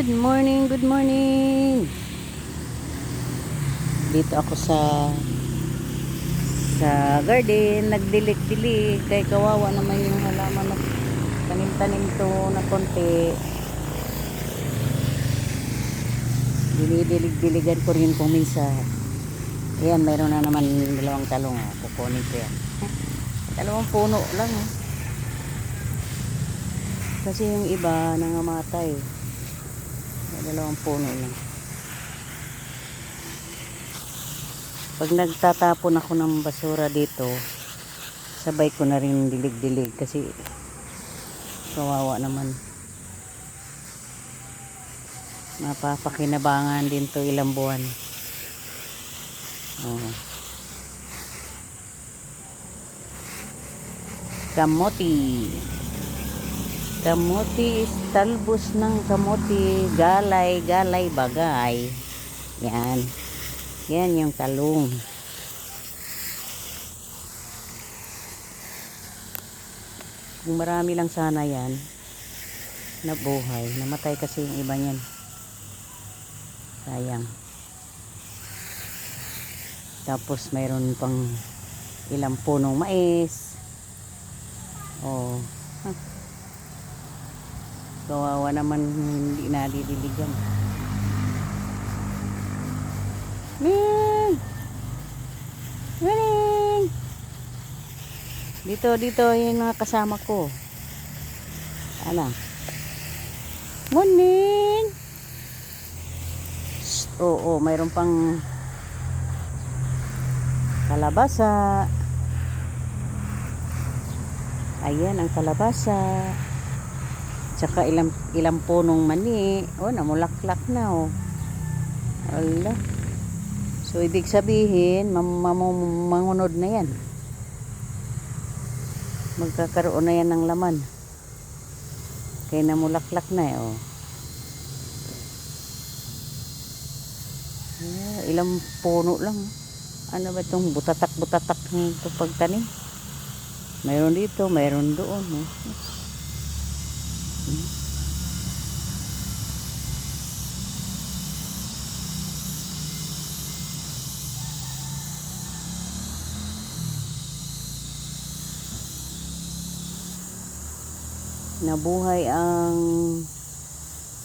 Good morning, good morning. Dito ako sa sa garden, nagdilig-dilig kay kawawa naman yung halaman na tanim-tanim to na konti. Dinidilig-diligan ko rin kung minsan. Ayan, mayroon na naman dalawang talong. Oh. Kukunin ko yan. Dalawang puno lang. Oh. Kasi yung iba nangamatay. May dalawang puno lang. Pag nagtatapon ako ng basura dito, sabay ko na rin dilig-dilig kasi kawawa naman. Mapapakinabangan din to ilang buwan. Oh. Kamote. Kamote is talbos ng kamote. Galay, galay, bagay. Yan. Yan yung talong. Kung marami lang sana yan, nabuhay. Namatay kasi yung iba niyan. Sayang. Tapos mayroon pang ilang punong mais. Oh. Huh. Kawawa naman hindi nadidiligan. Ning! Ning! Dito, dito yung mga kasama ko. Ano? Morning! Oo, mayroon pang kalabasa. Ayan ang kalabasa. Tsaka ilang, ilang punong mani. Oh, namulaklak na oh. Ala. So, ibig sabihin, mam- mangunod na yan. Magkakaroon na yan ng laman. Kaya namulaklak na eh, oh. Ah, ilang puno lang. Ano ba itong butatak-butatak ng pagtanim? Mayroon dito, mayroon doon. Oh. Nabuhay ang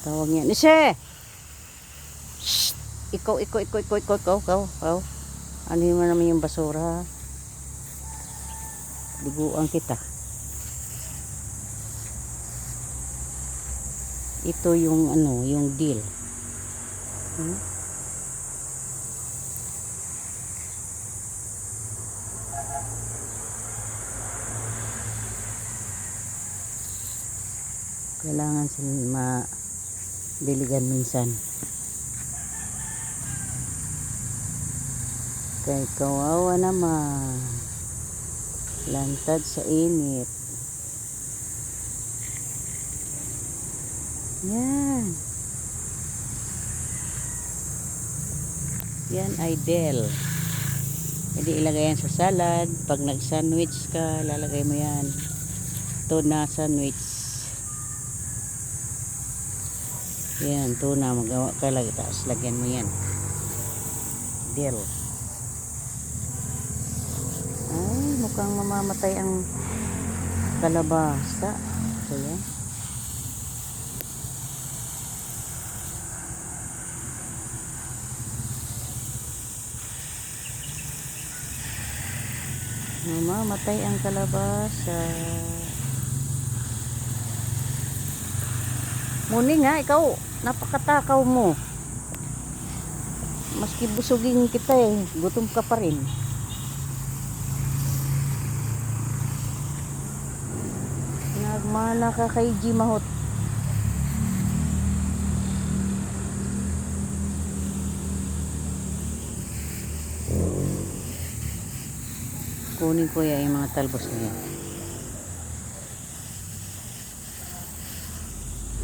tawag niya. Nise! Shh! Ikaw, ikaw, ikaw, ikaw, ikaw, ikaw, ikaw, ikaw. Ano yun naman yung basura? Liguan kita. Ito yung ano, yung deal. Hmm? Kailangan sila ma-diligan minsan. Kay kawawa naman. Lantad sa init. Yan. Yan ay del. Pwede ilagay yan sa salad. Pag nag-sandwich ka, lalagay mo yan. Tuna sandwich. Yan, tuna. Magawa ka lagi. Tapos lagyan mo yan. Del. Ay, mukhang mamamatay ang kalabasa. So, yan. Mamamatay ang kalabasa. Muni nga, ikaw, napakatakaw mo. Maski busugin kita eh, gutom ka pa rin. Nagmana ka kay G Kunin ko ya yung mga talbos na yan.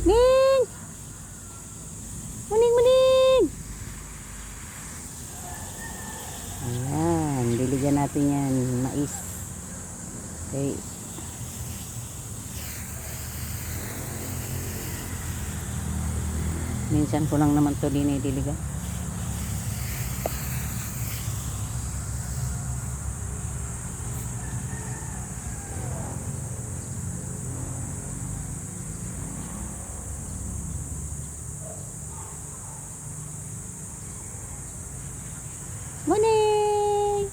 Ning! Muning, muning! Ayan, diligan natin yan, mais. Okay. Minsan ko lang naman to dinidiligan. Morning!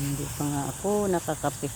Hindi pa nga ako nakakape.